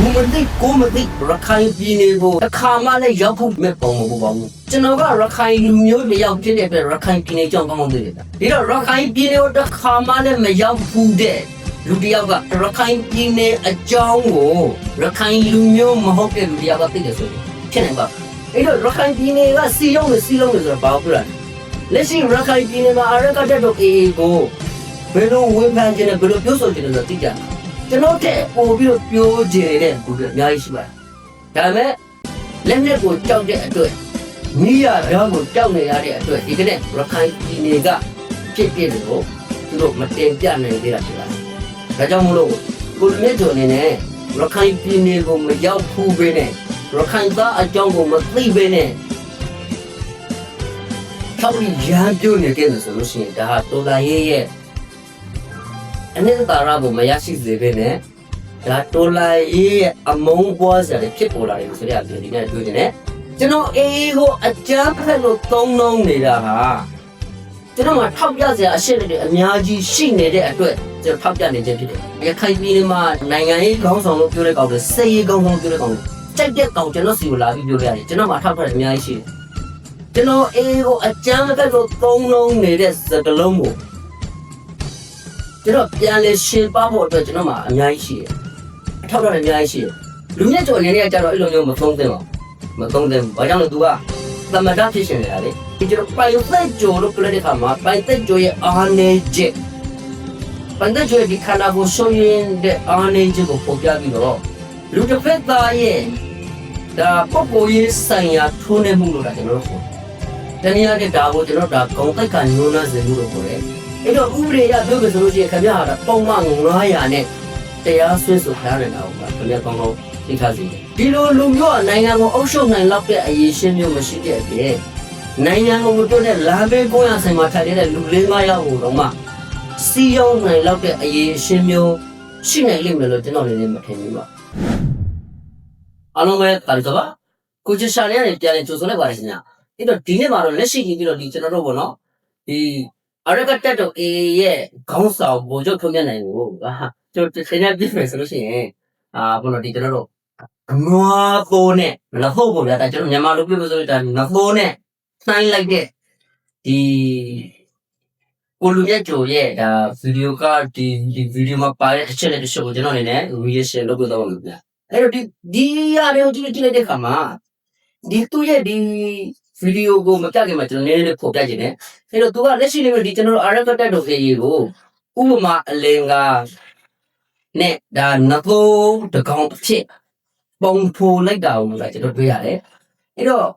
ဘူးမသိကိုမသိရခိုင်ပြည်နယ်ကိုအခါမှလည်းရောက်ဖို့မဲ့ပုံမဟုတ်ပါဘူးကျွန်တော်ကရခိုင်လူမျိုးတစ်ယောက်ဖြစ်တဲ့အတွက်ရခိုင်ပြည်နယ်ကြောင့်ကောင်းကောင်းသိတယ်ဒီတော့ရခိုင်ပြည်နယ်ကိုတစ်ခါမှလည်းမရောက်ဘူးတဲ့လူတစ်ယောက်ကရခိုင်ပြည်နယ်အကြောင်းကိုရခိုင်လူမျိုးမဟုတ်တဲ့လူတစ်ယောက်ကသိတယ်ဆိုရင်ဖြစ်နိုင်ပါအဲ့တော့ရခိုင်ပြည်နယ်ကစီလုံးနဲ့စီလုံးနဲ့ဆိုတော့ဘာလို့ပြောလဲလက်ရှိရခိုင်ပြည်နယ်မှာအရကတက်တော့အေးကိုဘယ်လိုဝေဖန်ခြင်းနဲ့ဘယ်လိုပြောဆိုခြင်းလဲဆိုတော့သိကြတယ် ကျွန်တော်တဲ့ပို့ပြီးတော့ပြောကြတဲ့ကိုအများကြီးရှိပါတယ်ဒါပေမဲ့လက်နဲ့ကိုကြောက်တဲ့အတွက်မိရဓာတ်ကိုကြောက်နေရတဲ့အတွက်ဒီကနေ့ရခိုင်ပြည်နယ်ကဖြစ်ဖြစ်လို့သူတို့မတင်ပြနိုင်သေးတာဖြစ်ပါတယ်ဒါကြောင့်မလို့ကိုမြတ်ကျော်အနေနဲ့ရခိုင်ပြည်နယ်ကိုမရောက်ဘူးပဲနဲ့ရခိုင်သားအကြောင်းကိုမသိပဲနဲ့ထောက်ပြီးရမ်းပြုတ်နေကြတယ်ဆိုလို့ရှိရင်ဒါဟာတော်လာရေးရဲ့ အနှစ်သာရကိုမရရှိစေပဲနဲ့ဒါတော်လာရေးရဲ့အမုန်းပွားစရာတွေဖြစ်ပေါ်လာတယ်ဆိုတဲ့အပြင်ဒီနေ့တွေ့နေတယ်ကျွန်တော်အေးကိုအကြမ်းဖက်လို့သုံးနှုံးနေတာဟာကျွန်တော်မှထောက်ပြစရာအရှက်တွေအများကြီးရှိနေတဲ့အတွက်ကျွန်တော်ထောက်ပြနေခြင်းဖြစ်တယ်ရခိုင်ပြည်နယ်မှာနိုင်ငံရေးခေါင်းဆောင်လို့ပြောတဲ့ကောင်တွေစိတ်ရေးခေါင်းဆောင်ပြောတဲ့ကောင်တွေကြိုက်တဲ့ကောင်ကျွန်တော်စီကိုလာပြီးပြောပြရတယ်ကျွန်တော်မှထောက်ပြတယ်အများကြီးရှိတယ်ကျွန်တော်အေးကိုအကြမ်းဖက်လို့သုံးနှုံးနေတဲ့စကလုံးကို ကျွန်တော်ပြန်လဲရှင်းပါဖို့အတွက်ကျွန်တော်မှာအများကြီးရှိတယ်အထောက်အထားတွေအများကြီးရှိတယ်လူမြတ်ကျော်အနေနဲ့ကကြတော့အဲ့လိုမျိုးမသုံးသင့်ပါဘူးမသုံးသင့်ဘူးဘာကြောင့်လဲ तू ကသမထဖြစ်ရှင်နေတာလေဒီကျွန်တော်ပိုင်သက်ကျော်လို့ပြောတဲ့အခါမှာပိုင်သက်ကျော်ရဲ့အာနေချက်ပိုင်သက်ကျော်ရဲ့ဒီခန္ဓာကိုယ်ရှုံးရင်တဲ့အာနေချက်ကိုပေါ်ပြပြီးတော့လူတစ်ဖက်သားရဲ့ဒါပုဂ္ဂိုလ်ရေးဆိုင်ရာထိုးနေမှုလို့ဒါကျွန်တော်တို့ဆိုတနည်းအားဖြင့်ဒါကိုကျွန်တော်ဒါဂုံတိုက်ကညှိုးနှံစေမှုလို့ခေါ်တယ် အဲ့တော့ဥပဒေရပြောမယ်ဆိုလို့ရှိရင်ခင်ဗျားဟာပုံမှန်900နဲ့တရားစွဲဆိုထားနေတာဟုတ်လားခင်ဗျားကောင်းကောင်းသိထားစီဒီလိုလူမျိုးကနိုင်ငံကိုအုပ်ချုပ်နိုင်လောက်တဲ့အရေးရှင်းမျိုးမရှိတဲ့အပြင်နိုင်ငံကိုမတွန်းတဲ့လာဘေးကိုရဆိုင်မှာထိုင်နေတဲ့လူလေး၅ယောက်ကိုတော့မှစီယုံနိုင်လောက်တဲ့အရေးရှင်းမျိုးရှိနိုင်လိမ့်မယ်လို့ကျွန်တော်လည်းမထင်ဘူးပါအားလုံးပဲတာလီကပါကိုချရှာလေးကနေပြန်လည်ကြိုဆိုလိုက်ပါရစေညာအဲ့တော့ဒီနေ့မှာတော့လက်ရှိကြည့်ပြီးတော့ဒီကျွန်တော်တို့ပေါ့နော်ဒီ အရကတက်တော့အေရဲ့ခေါင်းဆောင်ဗိုလ်ချုပ်ထုံးမြတ်နိုင်ကိုအာကျွန်တော်တင်ရပြမယ်ဆိုလို့ရှိရင်အာဘုလို့ဒီကျွန်တော်တို့နွားသိုးနဲ့နဟုတ်ပေါ့ဗျာဒါကျွန်တော်မြန်မာလိုပြောလို့ဆိုရင်ဒါနသိုးနဲ့နှိုင်းလိုက်တဲ့ဒီကိုလူရဲ့ကြိုရဲ့ဒါဗီဒီယိုကဒီဒီဗီဒီယိုမှာပါတဲ့အချက်လက်တစ်ချက်ကိုကျွန်တော်အနေနဲ့ reaction လုပ်ပြတော့မှာဗျာအဲ့တော့ဒီဒီရတွေကိုကြည့်ကြည့်လိုက်တဲ့အခါမှာဒီသူ့ရဲ့ဒီ ဗီဒီယိုကိုမပြခင်မှာကျွန်တော်နည်းနည်းလေးပေါ်ပြခြင်းနဲ့အဲ့တော့သူကလက်ရှိနေမှာဒီကျွန်တော်တို့ RF တက်တော့ခေးကိုဥပမာအလင်ကနဲ့ဒါနသိုးတကောင်တစ်ဖြစ်ပုံဖိုလိုက်တာကိုလည်းကျွန်တော်တွေ့ရတယ်အဲ့တော့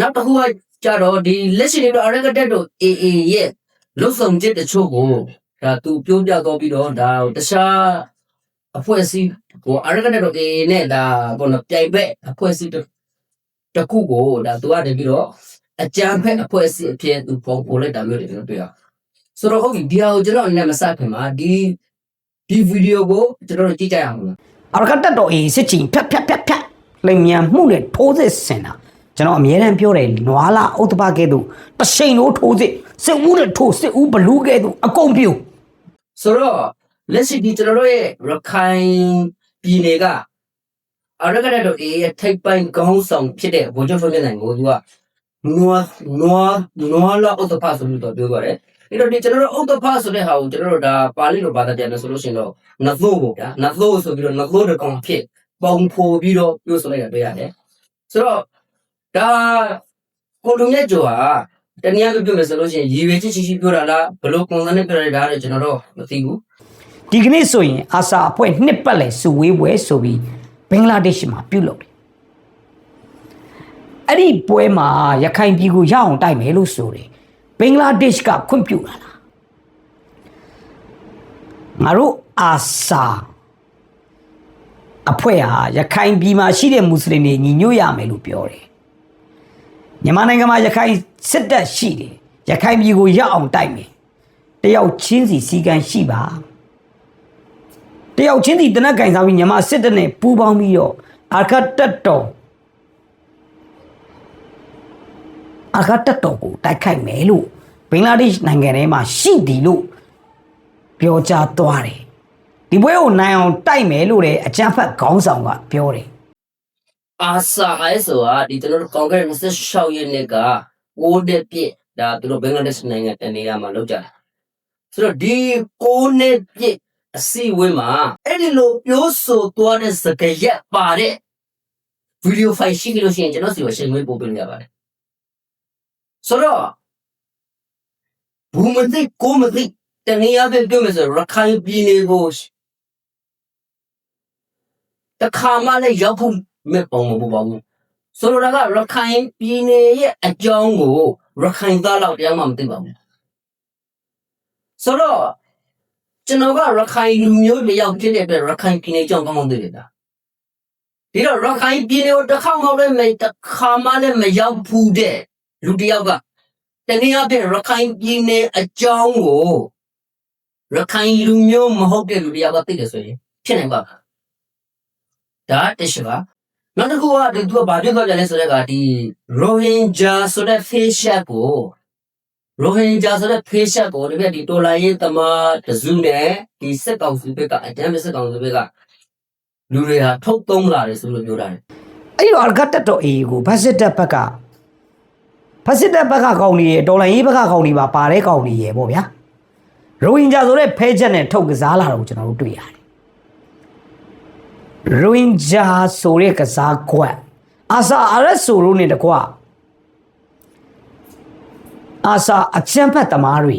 နောက်တစ်ခုကကြတော့ဒီလက်ရှိနေတော့ RF တက်တော့ AA ရဲ့လုတ်ဆောင်ချက်တချို့ကိုဒါသူပြောပြတော့ပြီးတော့ဒါတခြားအဖွဲ့အစည်းကို RF တက်တော့ AA နဲ့ဒါဘောနော်ပြိုင်ဘက်အဖွဲ့အစည်း တစ်ခုကိုဒါသူကနေပြီးတော့အကြမ်းဖက်အဖွဲ့အစည်းအဖြစ်သူပုံပေါ်လိုက်တာမျိုးတွေကျွန်တော်တွေ့ရဆိုတော့ဟုတ်ပြီဒီဟာကိုကျွန်တော်အနေနဲ့မစခင်မှာဒီဒီဗီဒီယိုကိုကျွန်တော်တို့ကြည့်ကြရအောင်လားအရကတက်တော်အေးစစ်ချင်ဖြတ်ဖြတ်ဖြတ်ဖြတ်လိမ်မြန်မှုနဲ့ထိုးစစ်ဆင်တာကျွန်တော်အမြဲတမ်းပြောတယ်နွားလာဥတ္တပကဲ့သို့တရှိန်လို့ထိုးစစ်စစ်ဦးနဲ့ထိုးစစ်ဦးဘလူးကဲ့သို့အကုန်ပြုတ်ဆိုတော့လက်ရှိဒီကျွန်တော်တို့ရဲ့ရခိုင်ပြည်နယ်က အရကတက်တော့အေးရဲ့ထိပ်ပိုင်းခေါင်းဆောင်ဖြစ်တဲ့ဘုံချုပ်ထွန်းမြတ်နိုင်ကိုသူကနွားနွားနွားလာဥတ္တပဆိုပြီးတော့ပြောကြတယ်အဲ့တော့ဒီကျွန်တော်တို့ဥတ္တပဆိုတဲ့ဟာကိုကျွန်တော်တို့ဒါပါဠိလိုဘာသာပြန်လို့ဆိုလို့ရှိရင်တော့နသို့ပေါ့ဗျာနသို့ဆိုပြီးတော့နသို့တကောင်ဖြစ်ပုံဖော်ပြီးတော့ပြောဆိုလိုက်တာတွေ့ရတယ်ဆိုတော့ဒါကိုလူမြတ်ကျော်ဟာတနည်းအားဖြင့်ပြောမယ်ဆိုလို့ရှိရင်ရည်ရွယ်ချက်ရှိရှိပြောတာလားဘယ်လိုပုံစံနဲ့ပြောရတာလဲကျွန်တော်တော့မသိဘူးဒီကနေ့ဆိုရင်အာစာအဖွဲ့နှစ်ပတ်လည်စုဝေးပွဲဆိုပြီးဘ င်္ဂလားဒေ့ရှ်မှာပြုလုပ်တယ်အဲ့ဒီပွဲမှာရခိုင်ပြည်ကိုရအောင်တိုက်မယ်လို့ဆိုတယ်ဘင်္ဂလားဒေ့ရှ်ကခွင့်ပြုလာတာငါတို့အာစာအဖွဲ့ဟာရခိုင်ပြည်မှာရှိတဲ့မွတ်စလင်တွေညီညွတ်ရမယ်လို့ပြောတယ်မြန်မာနိုင်ငံမှာရခိုင်စစ်တပ်ရှိတယ်ရခိုင်ပြည်ကိုရအောင်တိုက်မယ်တယောက်ချင်းစီစီကံရှိပါ တယောက်ချင်းစီတနက်ကင်စားပြီးညီမစစ်တပ်နဲ့ပူးပေါင်းပြီးတော့အာခတ်တက်တော်အာခတ်တက်တော်ကိုတိုက်ခိုက်မယ်လို့ဘင်္ဂလားဒေ့ရှ်နိုင်ငံထဲမှာရှိတယ်လို့ပြောကြားသွားတယ်ဒီပွဲကိုနိုင်အောင်တိုက်မယ်လို့လည်းအကြမ်းဖက်ခေါင်းဆောင်ကပြောတယ်အာဆာအဲဆိုတာဒီကျွန်တော်တို့ကွန်ဂရက်26ရက်နေ့က6နှစ်ပြည့်ဒါသူတို့ဘင်္ဂလားဒေ့ရှ်နိုင်ငံတနေရာမှာလောက်ကြတာဆိုတော့ဒီ6နှစ်ပြည့် အစည်းအဝေးမှာအဲ့ဒီလိုပြောဆိုသွားတဲ့စကားရက်ပါတဲ့ဗီဒီယိုဖိုင်ရှိကြလို့ရှိရင်ကျွန်တော်စီကိုအချိန်မွေးပို့ပေးလို့ရပါတယ်ဆိုတော့ဘူးမသိကိုမသိတနည်းအားဖြင့်ပြောမယ်ဆိုရခိုင်ပြည်နယ်ကိုတခါမှလည်းရောက်ဖို့မဲ့ပုံမပူပါဘူးဆိုလိုတာကရခိုင်ပြည်နယ်ရဲ့အကြောင်းကိုရခိုင်သားလောက်တရားမှမသိပါဘူးဆိုတော့ ကျွန်တော်ကရခိုင်လူမျိုးတစ်ယောက်ဖြစ်တဲ့အတွက်ရခိုင်ပြည်နယ်အကြောင်းကောင်းကောင်းသိတယ်ဒါဒီတော့ရခိုင်ပြည်နယ်ကိုတစ်ခါမှလည်းမတစ်ခါမှလည်းမရောက်ဘူးတဲ့လူတစ်ယောက်ကတနည်းအားဖြင့်ရခိုင်ပြည်နယ်အကြောင်းကိုရခိုင်လူမျိုးမဟုတ်တဲ့လူတစ်ယောက်ကသိတယ်ဆိုရင်ဖြစ်နိုင်ပါ့မလားဒါတစ်ချက်ပါနောက်တစ်ခုကဒီသူကဘာပြောသွားကြလဲဆိုတော့ကဒီရိုဟင်ဂျာဆိုတဲ့ face shot ကို ရိုဟင်ဂျာဆိုတဲ့ face shot ကိုဒီကဒီတော်လိုင်းရေးသမားတစုနဲ့ဒီစက်ကောင်စုဘက်ကအတမ်းပဲစက်ကောင်စုဘက်ကလူတွေဟာထုတ်သုံးလာတယ်ဆိုလို့ပြောတာတယ်အဲ့တော့အလကတ်တက်တော်အေးကိုဖက်စစ်တပ်ဘက်ကဖက်စစ်တပ်ဘက်ကကောင်းနေရတော်လိုင်းရေးဘက်ကကောင်းနေပါပါတဲ့ကောင်းနေရပေါ့ဗျာရိုဟင်ဂျာဆိုတဲ့ဖဲချက်နဲ့ထုတ်ကစားလာတော့ကျွန်တော်တို့တွေ့ရတယ်ရိုဟင်ဂျာဆိုတဲ့ကစားကွက်အာဆာအရက်ဆိုလို့နေတကွ အာဆာအချမ်းဖတ်သမားတွေ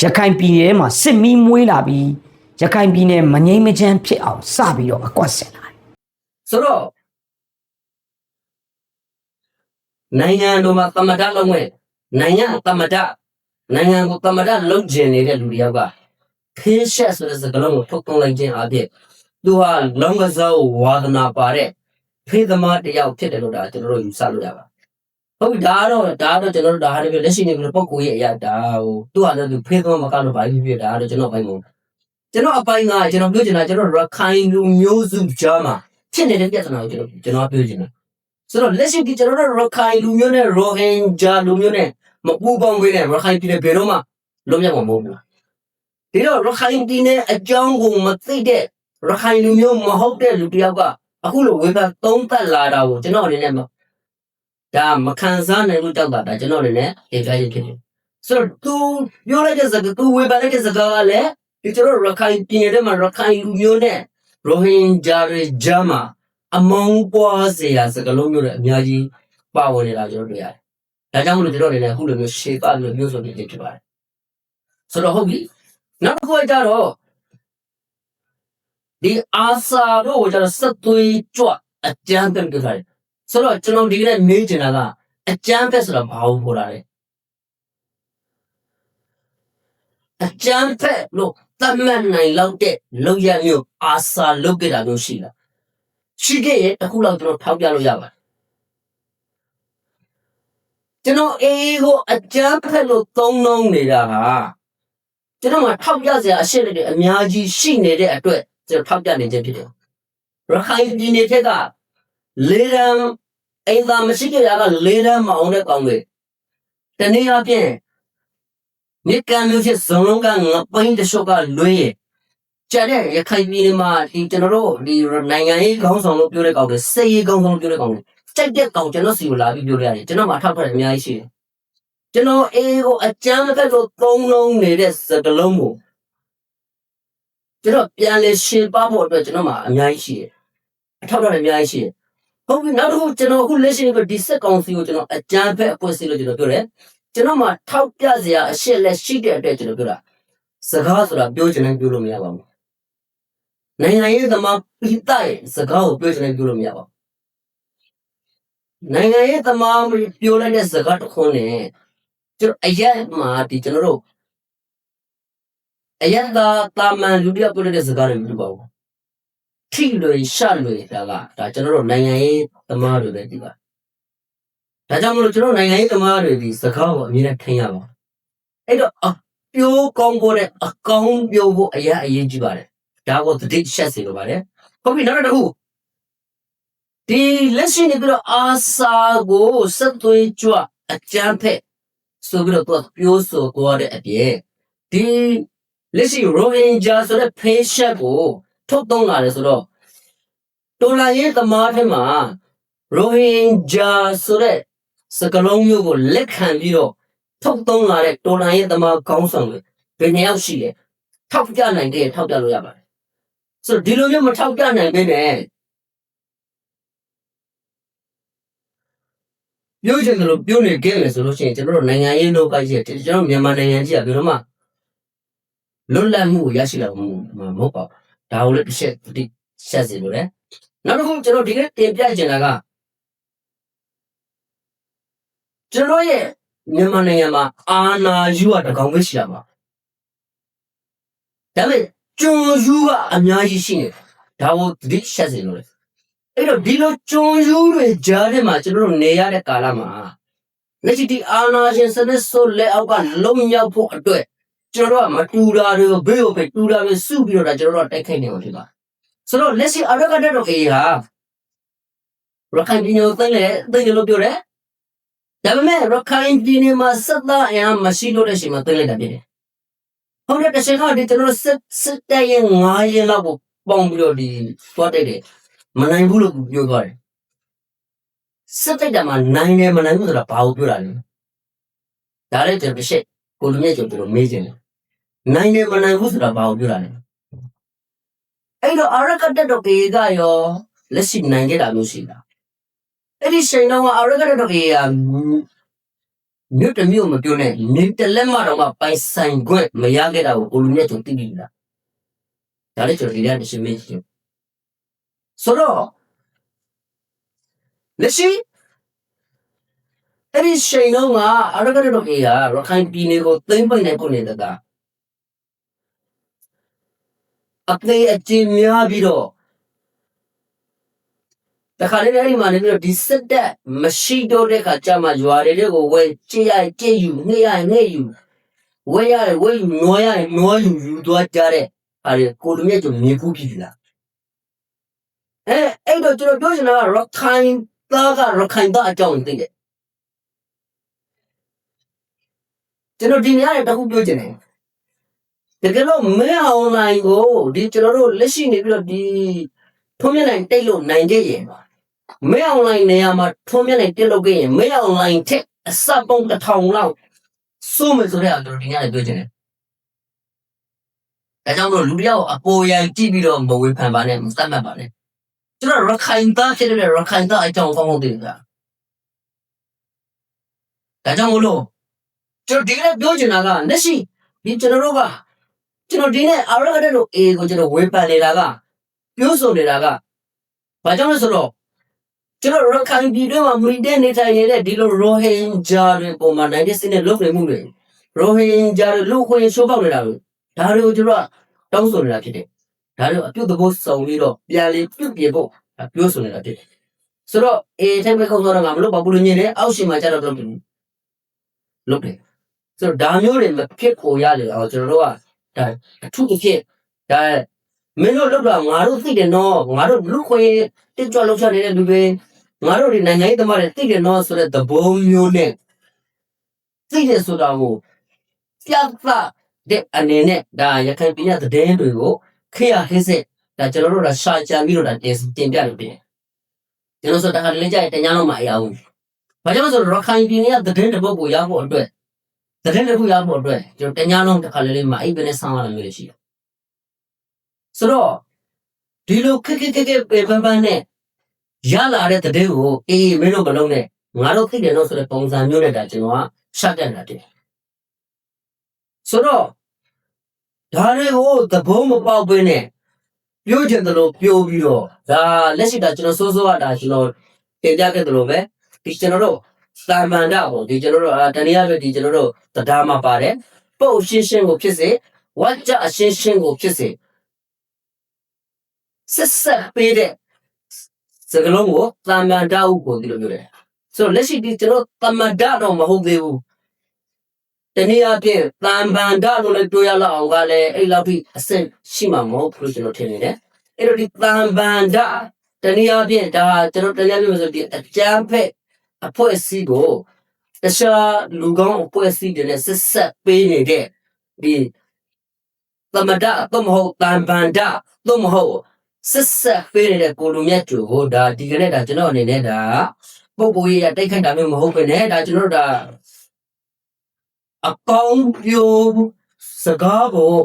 ရခိုင်ပြည်နယ်မှာစစ်မီးမွေးလာပြီးရခိုင်ပြည်နယ်မငြိမ်းမချမ်းဖြစ်အောင်စပြီးတော့အကွက်ဆင်လာတယ်ဆိုတော့နိုင်ငံတော်မှာတမဒလုံးမဲ့နိုင်ငံတမဒနိုင်ငံကိုတမဒလုံးကျင်နေတဲ့လူတယောက်ကဖေးရှက်ဆိုတဲ့စကားလုံးကိုထုတ်သုံးလိုက်ခြင်းအပြင်သူဟာလုံကစားဝါဒနာပါတဲ့ဖေးသမားတယောက်ဖြစ်တယ်လို့ဒါကျွန်တော်တို့ယူဆလို့ရပါ ဟုတ်ပြီဒါကတော့ဒါကတော့ကျွန်တော်တို့ဒါဟာလည်းလက်ရှိနေပြီးပုံကိုရဲ့အရာဒါဟိုသူကလည်းသူဖေးသမားမကတော့ဘာဖြစ်ဖြစ်ဒါကတော့ကျွန်တော်ဘိုင်းမို့ကျွန်တော်အပိုင်းကကျွန်တော်ပြောချင်တာကျွန်တော်ရခိုင်လူမျိုးစုကြားမှာဖြစ်နေတဲ့ပြဿနာကိုကျွန်တော်ကျွန်တော်ပြောချင်တာဆိုတော့လက်ရှိဒီကျွန်တော်တို့ရခိုင်လူမျိုးနဲ့ရိုဟင်ဂျာလူမျိုးနဲ့မပူပေါင်းပေးတဲ့ရခိုင်ပြည်နယ်ဘယ်တော့မှလုံးဝမမဟုတ်ဘူးဒီတော့ရခိုင်ပြည်နယ်အကြောင်းကိုမသိတဲ့ရခိုင်လူမျိုးမဟုတ်တဲ့လူတစ်ယောက်ကအခုလိုဝေဖန်သုံးသပ်လာတာကိုကျွန်တော်အနေနဲ့မ ဒါမခံစားနိုင်လို့တောက်တာဒါကျွန်တော်အနေနဲ့အေးကြရင်ဖြစ်တယ်ဆိုတော့ तू ပြောလိုက်တဲ့စကား तू ဝေဖန်လိုက်တဲ့စကားကလည်းဒီကျွန်တော်ရခိုင်ပြည်နယ်ထဲမှာရခိုင်လူမျိုးနဲ့ရိုဟင်ဂျာတွေဂျာမှာအမောင်းပွားစေရစကလုံးမျိုးတွေအများကြီးပါဝင်နေတာကျွန်တော်တွေ့ရတယ်။ဒါကြောင့်မလို့ကျွန်တော်အနေနဲ့အခုလိုမျိုးရှေ့သားမျိုးမျိုးဆိုနေဖြစ်ပါတယ်။ဆိုတော့ဟုတ်ပြီ။နောက်တစ်ခုကကြတော့ဒီအာစာတို့ကိုကျတော့စက်သွေးကြွအကြမ်းဖက်ပြောထားတယ်။ ဆိုတော့ကျွန်တော်ဒီကနေ့မေးချင်တာကအကြမ်းဖက်ဆိုတာဘာလို့ခေါ်တာလဲ။အကြမ်းဖက်လို့တတ်မှတ်နိုင်လောက်တဲ့လောက်ရမျိုးအာစာလုပ်ခဲ့တာမျိုးရှိလားရှိခဲ့ရဲ့တစ်ခုလောက်ကျွန်တော်ထောက်ပြလို့ရပါတယ်ကျွန်တော်အေးကိုအကြမ်းဖက်လို့သုံးနှုံးနေတာဟာကျွန်တော်မှထောက်ပြစရာအရှိတွေအများကြီးရှိနေတဲ့အတွက်ကျွန်တော်ထောက်ပြနေခြင်းဖြစ်တယ်ရခိုင်ပြည်နယ်ထက်က လေရန်အိမ်သာမရှိကြရကလေရန်မအောင်တဲ့ကောင်တွေတနည်းအားဖြင့်မြေကံမျိုးဖြစ်ဇုံလုံးကငပိန်းတရှုပ်ကလွဲရဲ့ကျတဲ့ရခိုင်ပြည်နယ်မှာဒီကျွန်တော်တို့ဒီနိုင်ငံရေးခေါင်းဆောင်လို့ပြောတဲ့ကောင်တွေစိတ်ရေးခေါင်းဆောင်လို့ပြောတဲ့ကောင်တွေကြိုက်တဲ့ကောင်ကျွန်တော်စီကိုလာပြီးပြောရတယ်ကျွန်တော်မှထောက်ထွက်တယ်အများကြီးရှိတယ်ကျွန်တော်အေးကိုအကြမ်းဖက်လို့သုံးလုံးနေတဲ့စကလုံးကိုကျွန်တော်ပြန်လဲရှင်းပဖို့အတွက်ကျွန်တော်မှအများကြီးရှိတယ်အထောက်ထွက်တယ်အများကြီးရှိတယ် ဟုတ်ပြီနောက်တစ်ခုကျွန်တော်အခုလက်ရှိနေပြီးဒီစက်ကောင်စီကိုကျွန်တော်အကြမ်းဖက်အဖွဲ့အစည်းလို့ကျွန်တော်ပြောတယ်ကျွန်တော်မှထောက်ပြစရာအရှက်လက်ရှိတဲ့အတွက်ကျွန်တော်ပြောတာစကားဆိုတာပြောချင်တယ်ပြောလို့မရပါဘူးနိုင်ငံရေးသမားပိတိုက်စကားကိုပြောချင်တယ်ပြောလို့မရပါဘူးနိုင်ငံရေးသမားပြောလိုက်တဲ့စကားတစ်ခုနဲ့ကျွန်တော်အရက်မှာဒီကျွန်တော်တို့အရက်သာတာမန်လူတယောက်ပြောလိုက်တဲ့စကားတွေမဟုတ်ပါဘူး ထိလို့ရှလို့ဒါကဒါကျွန်တော်တို့နိုင်ငံရေးသမားတွေပဲဒီပါဒါကြောင့်မလို့ကျွန်တော်နိုင်ငံရေးသမားတွေဒီစကားကိုအမြဲတမ်းထိန်းရပါအဲ့တော့အပြိုးကောင်းဖို့နဲ့အကောင်းပြိုးဖို့အရင်အရေးကြီးပါတယ်ဒါကိုသတိရှက်စေလိုပါတယ်ဟုတ်ပြီနောက်တစ်ခုဒီလက်ရှိနေပြီးတော့အာစာကိုစက်သွေးကြွအကြမ်းဖက်ဆိုပြီးတော့သူကပြောဆိုသွားတဲ့အပြင်ဒီလက်ရှိရိုဟင်ဂျာဆိုတဲ့ဖေးရှက်ကို ထုတ်သုံးလာတယ်ဆိုတော့ဒေါ်လာရဲ့သမားထဲမှာရိုဟင်ဂျာဆိုတဲ့စကလုံးမျိုးကိုလက်ခံပြီးတော့ထုတ်သုံးလာတဲ့ဒေါ်လာရဲ့သမားကောင်းဆောင်တွေဘယ်နှစ်ယောက်ရှိလဲထောက်ပြနိုင်တဲ့ထောက်ပြလို့ရပါတယ်ဆိုတော့ဒီလိုမျိုးမထောက်ပြနိုင်ဘဲနဲ့ပြောချင်တယ်လို့ပြောနေခဲ့မယ်ဆိုလို့ရှိရင်ကျွန်တော်တို့နိုင်ငံရေးလောကကြီးရဲ့ကျွန်တော်မြန်မာနိုင်ငံကြီးကဘယ်တော့မှလွတ်လပ်မှုကိုရရှိလာမှုမှာမဟုတ်ပါဘူး ဒါကိုလည်းတစ်ချက်တိဆက်စီလို့လေနောက်တစ်ခုကျွန်တော်ဒီနေ့တင်ပြချင်တာကကျွန်တော်ရဲ့မြန်မာနိုင်ငံမှာအာဏာယူရတကောင်ပဲရှိရမှာဒါပေမဲ့ကျွန်းယူကအများကြီးရှိနေဒါကိုတိဆက်စီလို့လေအဲ့တော့ဒီလိုကျွန်းယူတွေကြားထဲမှာကျွန်တော်တို့နေရတဲ့ကာလမှာလက်ရှိဒီအာဏာရှင်စနစ်ဆိုလက်အောက်ကလုံရောက်ဖို့အတွက် ကျွန်တော်တို့ကမတူတာတွေကိုဘေးကိုပဲတူတာတွေစုပြီးတော့ဒါကျွန်တော်တို့ကတိုက်ခိုက်နေမှာဖြစ်ပါတယ်ဆိုတော့လက်ရှိအရကတက်တော့အေးဟာရခိုင်ပြည်နယ်ကိုသိတယ်သိတယ်လို့ပြောတယ်ဒါပေမဲ့ရခိုင်ပြည်နယ်မှာစက်သားအင်အားမရှိလို့တဲ့ချိန်မှာသိလိုက်တာဖြစ်တယ်ဟုတ်တယ်တစ်ချိန်ကဒီကျွန်တော်တို့စစ်စစ်တပ်ရဲ့9ရင်လောက်ကိုပေါင်းပြီးတော့ဒီသွားတိုက်တယ်မနိုင်ဘူးလို့ပြောသွားတယ်စစ်တိုက်တာမှာနိုင်တယ်မနိုင်ဘူးဆိုတာဘာကိုပြောတာလဲဒါလည်းကျွန်တော်တစ်ချက်ကိုလူမြတ်ကျွန်တော်မေးခြင်းတယ် နိုင်တယ်မနိုင်ဘူးဆိုတာဘာကိုပြောတာလဲအဲ့တော့အရကတက်တော့ကေကရောလက်ရှိနိုင်ခဲ့တာမျိုးရှိတာအဲ့ဒီချိန်တော့အရကတက်တော့ကေကမြို့တစ်မြို့မပြောနဲ့နေတလက်မတော့မှပိုင်ဆိုင်ခွင့်မရခဲ့တာကိုကိုလူမြတ်ကျွန်သိပြီလားဒါလည်းကျွန်တော်ဒီနေ့တစ်ရှင်းမေးချင်ဆိုတော့လက်ရှိအဲ့ဒီချိန်တော့ကအရကတက်တော့ကေကရခိုင်ပြည်နယ်ကိုသိမ်းပိုက်နိုင်ဖို့နေတာ အသေးအကျဉ်းများပြီးတော့တခါလေအဲ့ဒီမှာနေပြီးတော့ဒီစက်တက်မရှိတော့တဲ့ခါကျမှရွာတွေကိုဝဲကြည့်ရကြည့်ယူနေရနေယူဝဲရဝဲယူနွားရနွားယူယူသွားကြတဲ့အဲ့ဒီကိုလူမြတ်ကျမြင်ခုပြီလားအဲအဲ့တော့ကျွန်တော်ပြောချင်တာကရခိုင်သားကရခိုင်သားအကြောင်းသိတယ်ကျွန်တော်ဒီနေရာတခုပြောချင်တယ် တကယ်လို့မဲအွန်လိုင်းကိုဒီကျွန်တော်တို့လက်ရှိနေပြီးတော့ဒီထုံးမြနိုင်တိတ်လို့နိုင်ခဲ့ရင်မဲအွန်လိုင်းနေရာမှာထုံးမြနိုင်တက်လို့ခဲ့ရင်မဲအွန်လိုင်းထက်အစပုံတစ်ထောင်လောက်စိုးမယ်ဆိုတဲ့အကျွန်တော်ဒီညနေပြောချင်တယ်။အဲကြောင့်မို့လူတယောက်အပေါ်ရန်ကြည့်ပြီးတော့မဝေဖန်ပါနဲ့မစတ်မှတ်ပါနဲ့။ကျွန်တော်ရခိုင်သားဖြစ်တဲ့ရခိုင်သားအကြောင်းကောင်းကောင်းသိတယ်။ဒါကြောင့်မို့လို့ကျွန်တော်ဒီကနေ့ပြောချင်တာကလက်ရှိဒီကျွန်တော်တို့က ကျွန်တော်ဒီနေ့အာရကတဲ့လို့အေကိုကျွန်တော်ဝေဖန်နေတာကပြောဆိုနေတာကဘာကြောင့်လဲဆိုတော့ကျွန်တော်ရခိုင်ပြည်တွင်းမှာမိတဲ့နေထိုင်နေတဲ့ဒီလိုရိုဟင်ဂျာတွေပုံမှန်နိုင်တဲ့စိနဲ့လုပ်နေမှုတွေရိုဟင်ဂျာတွေလူခွင့်ရှိုးပေါက်နေတာတွေဒါတွေကိုကျွန်တော်ကတောင်းဆိုနေတာဖြစ်တယ်ဒါတွေအပြုတ်သဘောဆောင်ပြီးတော့ပြန်လေပြုတ်ပြေဖို့ပြောဆိုနေတာဖြစ်တယ်ဆိုတော့အေထိုင်ပဲခေါင်းဆောင်တာကမလုပ်ပါဘူးလို့မြင်တယ်အောက်ရှင်မှာကျတော့လုပ်တယ်လုပ်တယ်ဆိုတော့ဒါမျိုးတွေမဖြစ်ပေါ်ရတယ်အောင်ကျွန်တော်တို့က ဒါအထူးအဖြစ်ဒါမင်းတို့လောက်တော့ငါတို့သိတယ်နော်ငါတို့လူခွေတက်ကြွလောက်ချနေတဲ့လူတွေငါတို့ဒီနိုင်ငံရေးသမားတွေသိတယ်နော်ဆိုတဲ့သဘောမျိုးနဲ့သိတယ်ဆိုတာကိုပြသတဲ့အနေနဲ့ဒါရခိုင်ပြည်နယ်သတင်းတွေကိုခေရဟဲစစ်ဒါကျွန်တော်တို့ကရှာကြံပြီးတော့ဒါတင်တင်ပြလို့ပြင်ကျွန်တော်ဆိုတာကလည်းကြိုက်တညာလုံးမအရာဘူးဘာကြောင့်လဲဆိုတော့ရခိုင်ပြည်နယ်ကသတင်းတစ်ပုဒ်ကိုရဖို့အတွက် သတင်းတစ်ခုရဖို့အတွက်ကျွန်တော်တညာလုံးတစ်ခါလေးလေးမှာအိပ်ပဲနဲ့ဆောင်းရတာမျိုးလေးရှိတယ်ဆိုတော့ဒီလိုခက်ခက်ခက်ခက်ပေပန်းပန်းနဲ့ရလာတဲ့သတင်းကိုအေးမင်းတို့မလုံးနဲ့ငါတို့သိတယ်လို့ဆိုတဲ့ပုံစံမျိုးနဲ့ဒါကျွန်တော်ကရှက်တက်နေတာတဲ့ဆိုတော့ဒါတွေကိုသဘောမပေါက်ဘဲနဲ့ပြောချင်တယ်လို့ပြောပြီးတော့ဒါလက်ရှိတာကျွန်တော်စိုးစိုးကဒါကျွန်တော်တင်ပြခဲ့တယ်လို့ပဲဒီကျွန်တော်တို့ သာမန်တော့ဒီကျွန်တော်တို့အာတနည်းအားဖြင့်ဒီကျွန်တော်တို့တရားမှာပါတယ်ပုတ်ရှင်းရှင်းကိုဖြစ်စေဝါကြအရှင်းရှင်းကိုဖြစ်စေဆက်ဆက်ပေးတဲ့စကလုံးကိုသာမန်တော့ကိုဒီလိုပြောတယ်ဆိုတော့လက်ရှိဒီကျွန်တော်သာမန်တော့မဟုတ်သေးဘူးတနည်းအားဖြင့်သာမန်တော့လို့လည်းပြောရလောက်အောင်ကလည်းအဲ့လောက်ထိအဆင့်ရှိမှာမဟုတ်ဘူးလို့ကျွန်တော်ထင်နေတယ်အဲ့တော့ဒီသာမန်တော့တနည်းအားဖြင့်ဒါကျွန်တော်တရားပြောဆိုဒီအကြမ်းဖက် အဖွဲ့အစည်းကိုတခြားလူကောင်းအဖွဲ့အစည်းတွေနဲ့ဆက်ဆက်ပေးနေတဲ့ဒီသမဒသို့မဟုတ်တန်ဗန္ဒသို့မဟုတ်ဆက်ဆက်ပေးနေတဲ့ကိုလူမြတ်ကျိုကိုဒါဒီကနေ့ဒါကျွန်တော်အနေနဲ့ဒါပုံကိုရတိုက်ခိုက်တာမျိုးမဟုတ်ပဲねဒါကျွန်တော်တို့ဒါအကောင်းပြိုစကားကို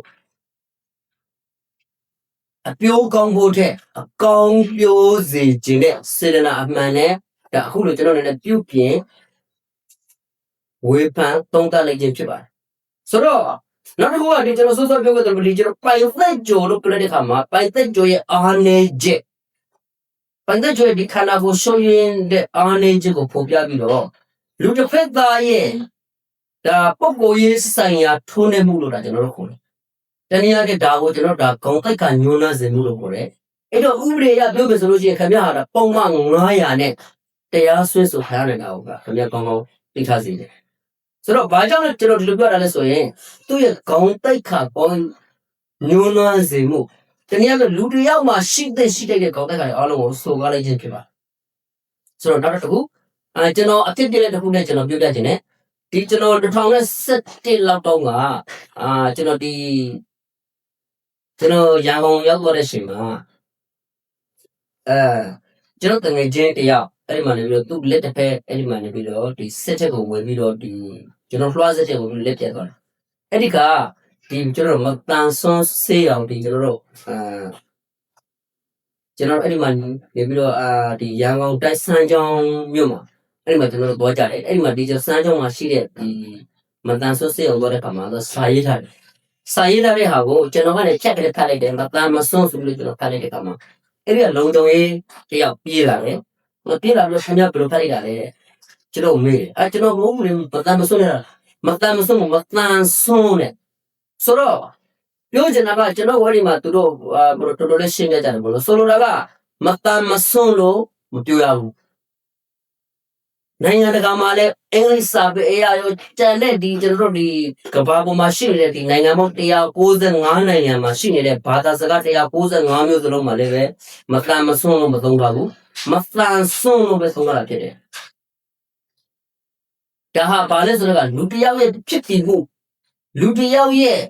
အပြိုးကောင်းဖို့တဲ့အကောင်းပြိုးစေခြင်းနဲ့စေတနာအမှန်နဲ့ ဒါအခုလိုကျွန်တော်အနေနဲ့ပြုပြင်ဝေဖန်သုံးသပ်လိုက်ခြင်းဖြစ်ပါတယ်ဆိုတော့နောက်တစ်ခုကဒီကျွန်တော်စောစောပြောခဲ့တဲ့ဒီကျွန်တော်ပိုင်သက်ကြိုလို့ပြောတဲ့အခါမှာပိုင်သက်ကြိုရဲ့အာနေချက်ပိုင်သက်ကြိုရဲ့ဒီခန္ဓာကိုရှုံးရင်းတဲ့အာနေချက်ကိုဖော်ပြပြီးတော့လူတစ်ဖက်သားရဲ့ဒါပုံကိုရေးဆိုင်ရာထိုးနေမှုလို့ဒါကျွန်တော်တို့ခေါ်တယ်တနည်းအားဖြင့်ဒါကိုကျွန်တော်ဒါဂုံတိုက်ကညွှန်းနှစေမှုလို့ခေါ်တယ်အဲ့တော့ဥပဒေအရပြောမယ်ဆိုလို့ရှိရင်ခင်ဗျားဟာဒါပုံမှန်900နဲ့ တရားစွဲဆိုခံရနေတာဟုတ်ကခင်ဗျားကောင်းကောင်းသိထားစေတယ်ဆိုတော့ဘာကြောင့်လဲကျွန်တော်ဒီလိုပြောတာလဲဆိုရင်သူ့ရဲ့ဂုံတိုက်ခါပေါ်ညွှန်းနှစေမှုတနည်းအားဖြင့်လူတစ်ယောက်မှရှိတဲ့ရှိတဲ့ဂုံတိုက်ခါတွေအားလုံးကိုဆိုကားလိုက်ခြင်းဖြစ်ပါဆိုတော့နောက်တစ်ခုအဲကျွန်တော်အဖြစ်ပြတဲ့တစ်ခုနဲ့ကျွန်တော်ပြောပြခြင်းနဲ့ဒီကျွန်တော်2017လောက်တော့ကအာကျွန်တော်ဒီကျွန်တော်ရန်ကုန်ရောက်သွားတဲ့ချိန်မှာအဲကျွန်တော်တငယ်ချင်းတယောက် အဲ့ဒီမှာနေပြီးတော့သူ့လက်တစ်ဖက်အဲ့ဒီမှာနေပြီးတော့ဒီစစ်ချက်ကိုဝင်ပြီးတော့ဒီကျွန်တော်လွှားစစ်ချက်ကိုလက်ပြတ်သွားတယ်အဲ့ဒီကဒီကျွန်တော်မတန်ဆွန်းစေးအောင်ဒီကျွန်တော်တို့အာကျွန်တော်အဲ့ဒီမှာနေပြီးတော့အာဒီရန်ကုန်တိုက်စမ်းချောင်းမြို့မှာအဲ့ဒီမှာကျွန်တော်တို့သွားကြတယ်အဲ့ဒီမှာဒီစမ်းချောင်းမှာရှိတဲ့ဒီမတန်ဆွန်းစေးအောင်သွားတဲ့ခါမှာတော့စာရေးထားတယ်စာရေးထားတဲ့ဟာကိုကျွန်တော်ကလည်းချက်ကြက်ဖတ်လိုက်တယ်မတန်မစွန်းဆိုပြီးတော့ကျွန်တော်ဖတ်လိုက်တဲ့အခါမှာအဲ့ဒီကလုံတုံရေးတယောက်ပြေးလာတယ် မပြေးလာလို့ခင်ဗျားဘယ်လိုဖတ်လိုက်တာလဲကျွန်တော်မေးတယ်အဲကျွန်တော်မဟုတ်ဘူးလေမတန်မစွန်းနေတာမတန်မစွန်းမတန်စွန်းနဲ့ဆိုတော့ပြောချင်တာကကျွန်တော်ဝရီမှာသူတို့အာဘယ်လိုတော်တော်လေးရှင်းပြကြတယ်ဘလို့ဆိုလိုတာကမတန်မစွန်းလို့မပြောရဘူးနိုင်ငံတကာမှာလည်းအင်္ဂလိပ်စာပေအရာရောကျန်တဲ့ဒီကျွန်တော်တို့ဒီကမ္ဘာပေါ်မှာရှိနေတဲ့ဒီနိုင်ငံပေါင်း195နိုင်ငံမှာရှိနေတဲ့ဘာသာစကား195မျိုးစလုံးမှာလည်းပဲမတန်မစွန်းလို့မသုံးပါဘူး မတန်စွန်းလို့ပဲသုံးရတာဖြစ်တယ်ဒါဟာဘာလဲဆိုတော့ကလူတစ်ယောက်ရဲ့ဖြစ်တည်မှုလူတစ်ယောက်ရဲ့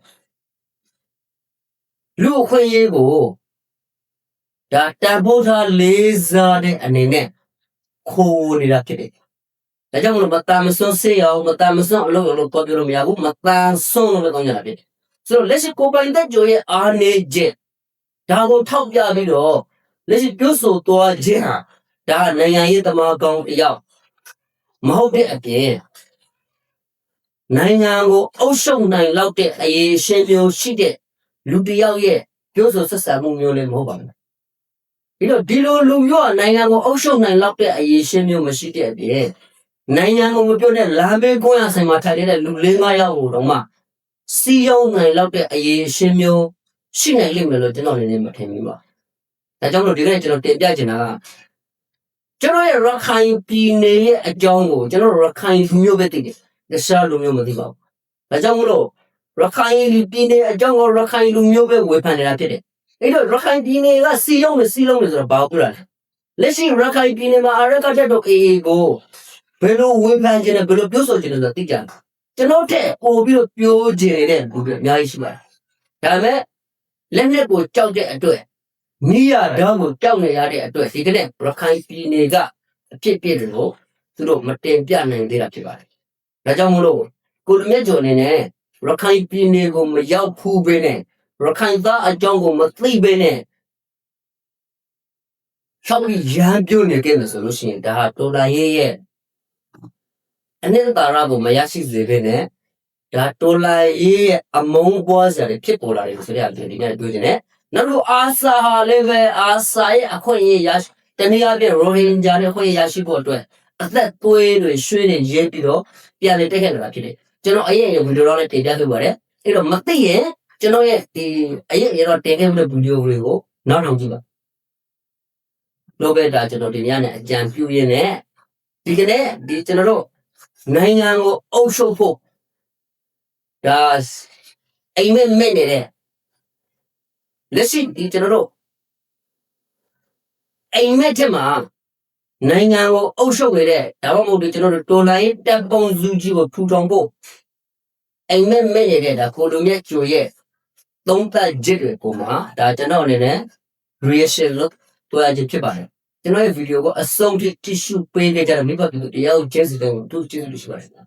လူအခွင့်အရေးကိုဒါတန်ဖိုးထားလေးစားတဲ့အနေနဲ့ခိုးနေတာဖြစ်တယ်ဒါကြောင့်မလို့မတန်မစွန်းစေးအောင်မတန်မစွန်းအလုပ်အလုပ်တော့ပြောလို့မရဘူးမတန်စွန်းလို့ပဲကောင်းကြတာဖြစ်တယ်ဆိုတော့လက်ရှိကိုပိုင်သက်ကြိုရဲ့အာနေချက်ဒါကိုထောက်ပြပြီးတော့ လက်ရှိပြုဆိုသွားခြင်းဟာဒါနိုင်ငံရေးသမားကောင်းတယောက်မဟုတ်တဲ့အပြင်နိုင်ငံကိုအုပ်ချုပ်နိုင်လောက်တဲ့အရေးရှင်မျိုးရှိတဲ့လူတစ်ယောက်ရဲ့ပြုဆိုဆက်ဆံမှုမျိုးလည်းမဟုတ်ပါဘူးပြီးတော့ဒီလိုလူမျိုးကနိုင်ငံကိုအုပ်ချုပ်နိုင်လောက်တဲ့အရေးရှင်မျိုးမရှိတဲ့အပြင်နိုင်ငံကိုမပြောတဲ့လာမေးကွန်းရဆိုင်မှာထိုင်နေတဲ့လူ၄၅ယောက်ကိုတော့မှစီယုံနိုင်လောက်တဲ့အရေးအရှင်းမျိုးရှိနိုင်လိမ့်မယ်လို့ကျွန်တော်အနေနဲ့မထင်ဘူးပါ။ ဒါကြောင့်မလို့ဒီကနေ့ကျွန်တော်တင်ပြချင်တာကကျွန်တော်ရဲ့ရခိုင်ပြည်နယ်ရဲ့အကြောင်းကိုကျွန်တော်ရခိုင်လူမျိုးပဲသိတယ်။တခြားလူမျိုးမသိပါဘူး။ဒါကြောင့်မလို့ရခိုင်ပြည်နယ်အကြောင်းကိုရခိုင်လူမျိုးပဲဝေဖန်နေတာဖြစ်တယ်။အဲ့တော့ရခိုင်ပြည်နယ်ကစီယုံနဲ့စီလုံးနဲ့ဆိုတော့ဘာလို့ပြောတာလဲ။လက်ရှိရခိုင်ပြည်နယ်မှာအရကတက်တော့အေအေကိုဘယ်လိုဝေဖန်ခြင်းနဲ့ဘယ်လိုပြောဆိုခြင်းလဲဆိုတာသိကြတယ်ကျွန်တော်တဲ့ပို့ပြီးတော့ပြောခြင်းတဲ့လူတွေအများကြီးရှိပါတယ်ဒါပေမဲ့လက်နဲ့ကိုကြောက်တဲ့အတွက် မိရဓာတ်ကိုကြောက်နေရတဲ့အတွက်ဒီကနေ့ရခိုင်ပြည်နယ်ကအဖြစ်အပျက်တွေကိုသူတို့မတင်ပြနိုင်သေးတာဖြစ်ပါတယ်ဒါကြောင့်မလို့ကိုလူမြတ်ကျော်အနေနဲ့ရခိုင်ပြည်နယ်ကိုမရောက်ဖူးပဲနဲ့ရခိုင်သားအကြောင်းကိုမသိပဲနဲ့ရှောက်ပြီးရမ်းပြုတ်နေခဲ့မယ်ဆိုလို့ရှိရင်ဒါဟာတော်လာရဲ့ရဲ့အနှစ်သာရကိုမရရှိစေဘဲနဲ့ဒါတော်လာရေးရဲ့အမုန်းပွားစရာတွေဖြစ်ပေါ်လာတယ်ဆိုတဲ့အပြင်ဒီနေ့တွေ့နေတယ်။ နောက်တော့အာဆာဟာလည်းပဲအာဆာရဲ့အခွင့်အရေးရရှိတနည်းအားဖြင့်ရိုဟင်ဂျာတွေအခွင့်အရေးရရှိဖို့အတွက်အသက်သွေးတွေရွှေတွေရေးပြီးတော့ပြန်လေတက်ခဲ့လာတာဖြစ်တယ်။ကျွန်တော်အရင်ရဲ့ဗီဒီယိုတော့လည်းတင်ပြခဲ့ပါတယ်။အဲ့တော့မသိရင်ကျွန်တော်ရဲ့ဒီအရင်ရတော့တင်ခဲ့တဲ့ဗီဒီယိုတွေကိုနောက်ထောင်ကြည့်ပါ။လောကဒါကျွန်တော်ဒီညနဲ့အကြံပြုရင်းနဲ့ဒီကနေ့ဒီကျွန်တော်တို့နိုင်ငံကိုအုပ်ချုပ်ဖို့ဒါအိမ်မက်မဲ့နေတဲ့ လက်ရှိဒီကျွန်တော်တို့အိမ်မက်တဲ့မှာနိုင်ငံကိုအုပ်ချုပ်နေတဲ့ဒါမှမဟုတ်ဒီကျွန်တော်တို့တော်လိုင်းတပ်ပုံစုကြီးကိုထူထောင်ဖို့အိမ်မက်မဲ့နေတဲ့ဒါကိုလိုမြတ်ကျိုရဲ့သုံးသပ်ချက်တွေပုံမှာဒါကျွန်တော်အနေနဲ့ reaction လို့တွေ့ရခြင်းဖြစ်ပါတယ်ကျွန်တော်ရဲ့ဗီဒီယိုကိုအဆုံးထိကြည့်ရှုပေးခဲ့ကြတဲ့မိဘပြည်သူတရားကိုကျေးဇူးတင်သူကျေးဇူးရှိပါတယ်